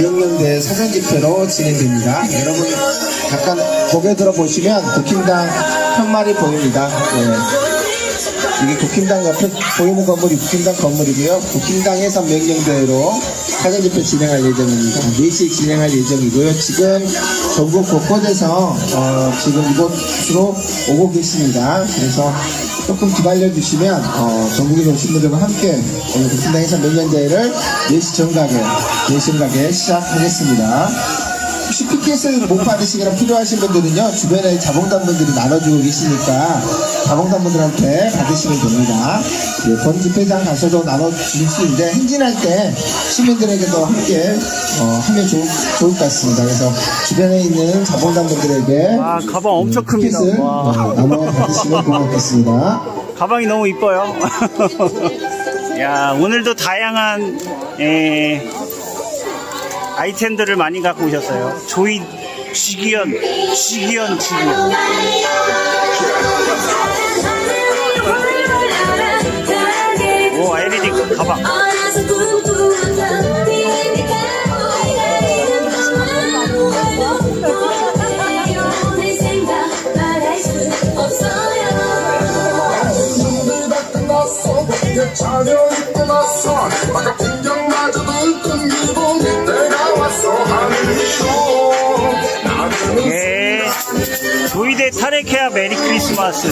명령대 사전 집회로 진행됩니다. 여러분 잠깐 고개 들어 보시면 국힘당 편말이 보입니다. 예. 이게 국힘당 옆에 보이는 건물이 국힘당 건물이고요. 국힘당에서 명령대로 사전 집회 진행할 예정입니다. 4시에 진행할 예정이고요. 지금 전국 곳곳에서 어, 지금 이곳으로 오고 계십니다. 그래서 조금 기다려 주시면 어, 전국에 오신 분들과 함께 오늘 국힘당에서 명령대회를 4시 정각에 4시 정각에 시작하겠습니다. PTS를 못 받으시거나 필요하신 분들은요, 주변에 자봉단분들이 나눠주고 계시니까, 자봉단분들한테 받으시면 됩니다. 예, 본 집회장 가셔도 나눠주실 수 있는데, 행진할 때 시민들에게도 함께, 어, 하면 좋, 좋을 것 같습니다. 그래서 주변에 있는 자봉단분들에게 와, 가방 엄청 큽니다. 티켓을 와. 어, 나눠 받으시면 고맙겠습니다. 가방이 너무 이뻐요. 야, 오늘도 다양한 에, 아이템들을 많이 갖고 오셨어요. 조이 지기현, 지기현, 지기현. 오, LED 가방. 예. 조이대 타레케아 메리 크리스마스.